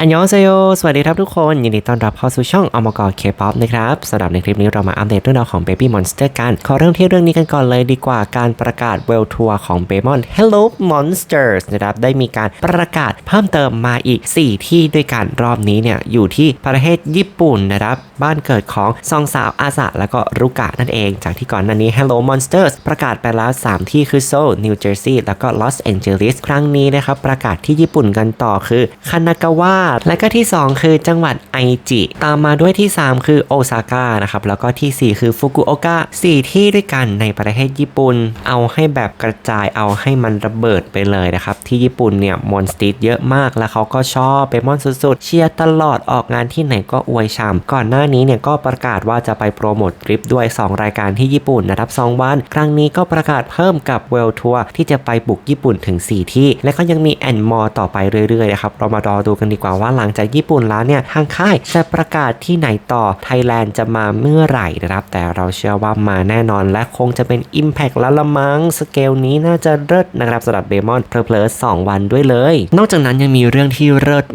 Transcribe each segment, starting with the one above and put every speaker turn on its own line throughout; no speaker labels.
อันยองเซโยสวัสดีครับทุกคน ยินดีต้อนรับเข้าสู่ช่องอมกรเคป๊อปนะครับสำหรับในคลิปนี้เรามาอัปเดตเรื่องราวของ Baby Monster กัน ขอเริ่มที่เรื่องนี้กันก่อนเลยดีกว่าการประกาศเวลทัวร์ของ b a m o n Hello Monsters นะครับ ได้มีการประกาศเพิ่มเติมมาอีก 4 ที่ด้วยกันรอบนี้เนี่ยอยู่ที่ประเทศญี่ปุ่นนะครับ บ้านเกิดของซองสาวอาสะแล้วก็รุกะนั่นเอง จากที่ก่อนหน้านี้ Hello Monsters ประกาศไปแล้ว 3 ที่คือโซลนิวเจอร์ซีย์แล้วก็ลอสแองเจลิสครั้งนี้นะครับประกาศที่ญี่ปุ่นกันต่อคือคานากาวะและก็ที่ 2 คือจังหวัดไอจิ ตามมาด้วยที่ 3 คือโอซาก้านะครับแล้วก็ทีสี่ 4 คือฟุกุโอกะ4ที่ด้วยกันในประเทศญี่ปุ่น เอาให้แบบกระจายเอาให้มันระเบิดไปเลยนะครับที่ญี่ปุ่นเนี่ยมอนสติดเยอะมากแล้วเขาก็ชอบเปมอนสุดๆ เชียร์ตลอดออกงานที่ไหนก็อวยชามก่อนหน้านี้เนี่ยก็ประกาศว่าจะไปโปรโมททริปด้วย 2 รายการที่ญี่ปุ่นนะครับ2วัน ครั้งนี้ก็ประกาศเพิ่มกับเวลทัวร์ที่จะไปบุกญี่ปุ่นถึง 4 ที่ และก็ยังมีแอนมอต่อไปเรื่อยๆนะครับเรามารอดูกันดีกว่าว่าหลังจากญี่ปุ่นแล้วเนี่ยทางค่ายจะประกาศที่ไหนต่อไทยแลนด์จะมาเมื่อไหร่นะครับ แต่เราเชื่อว่ามาแน่นอนและคงจะเป็น Impact แล้วละมัง้งสเกลนี้น่าจะเลิศนะครับสำหรับเบมอนเพลอๆสองวันด้วยเลย นอกจากนั้นยังมีเรื่องที่เลิศ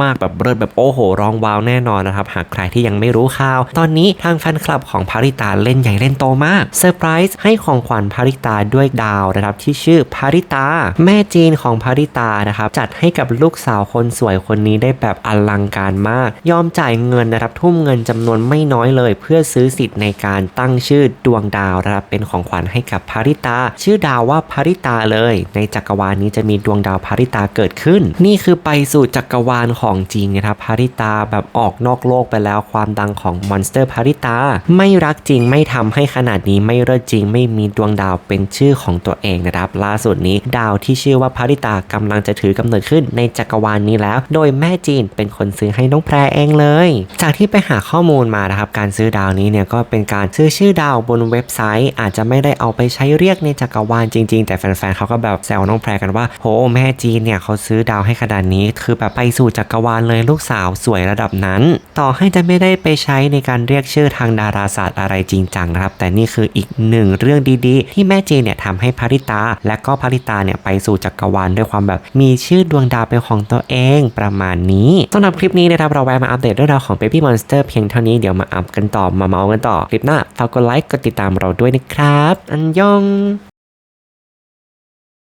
มากๆ แบบเลิศแบบโอ้โหร้องว้าวแน่นอนนะครับ หากใครที่ยังไม่รู้ข่าว ตอนนี้ทางแฟนคลับของพาริตาเล่นใหญ่เล่นโตมากเซอร์ไพรส์ให้ของขวัญพาริตาด้วยดาวนะครับที่ชื่อพาริตา แม่จีนของพาริตานะครับจัดให้กับลูกสาวคนสวยคนนี้ได้แบบอลังการมาก ยอมจ่ายเงินนะครับทุ่มเงินจำนวนไม่น้อยเลย เพื่อซื้อสิทธิ์ในการตั้งชื่อดวงดาวนะครับเป็นของขวัญให้กับพาริตา ชื่อดาวว่าพาริตาเลย ในจักรวาลนี้จะมีดวงดาวพาริตาเกิดขึ้น นี่คือไปสู่จักรวาลของจริงนะครับพาริตาแบบออกนอกโลกไปแล้วความดังของมอนสเตอร์พาริตาไม่รักจริงไม่ทำให้ขนาดนี้ไม่เลิศจริง ไม่มีดวงดาวเป็นชื่อของตัวเองนะครับล่าสุดนี้ดาวที่ชื่อว่าพาริตากำลังจะถือกำเนิดขึ้นในจักรวาลนี้แล้ว โดยแม่จีนเป็นคนซื้อให้น้องแพรเองเลย จากที่ไปหาข้อมูลมานะครับ การซื้อดาวนี้เนี่ยก็เป็นการซื้อชื่อดาวบนเว็บไซต์ อาจจะไม่ได้เอาไปใช้เรียกในจักรวาลจริง ๆ แต่แฟนๆเขาก็แบบแซวน้องแพรกันว่าโหแม่จีนเนี่ยเขาซื้อดาวให้ขนาดนี้ คือแบบไปสู่จักรวาลเลยลูกสาวสวยระดับนั้น ต่อให้จะไม่ได้ไปใช้ในการเรียกชื่อทางดาราศาสตร์อะไรจริงจังนะครับ แต่นี่คืออีกหนึ่งเรื่องดีๆ ที่แม่จีนเนี่ยทำให้พาริตา และก็พาริตาเนี่ยไปสู่จักรวาลด้วยความแบบมีชื่อดวงดาวเป็นของตัวเองประมาณนี้สำหรับคลิปนี้นะครับเราแวะมาอัปเดตเรื่องราวของ Baby Monster เพียงเท่านี้เดี๋ยวมาอัปกันต่อมาเมาส์กันต่อคลิปหน้าฝากกดไลค์กดติดตามเราด้วยนะครับ อันยอง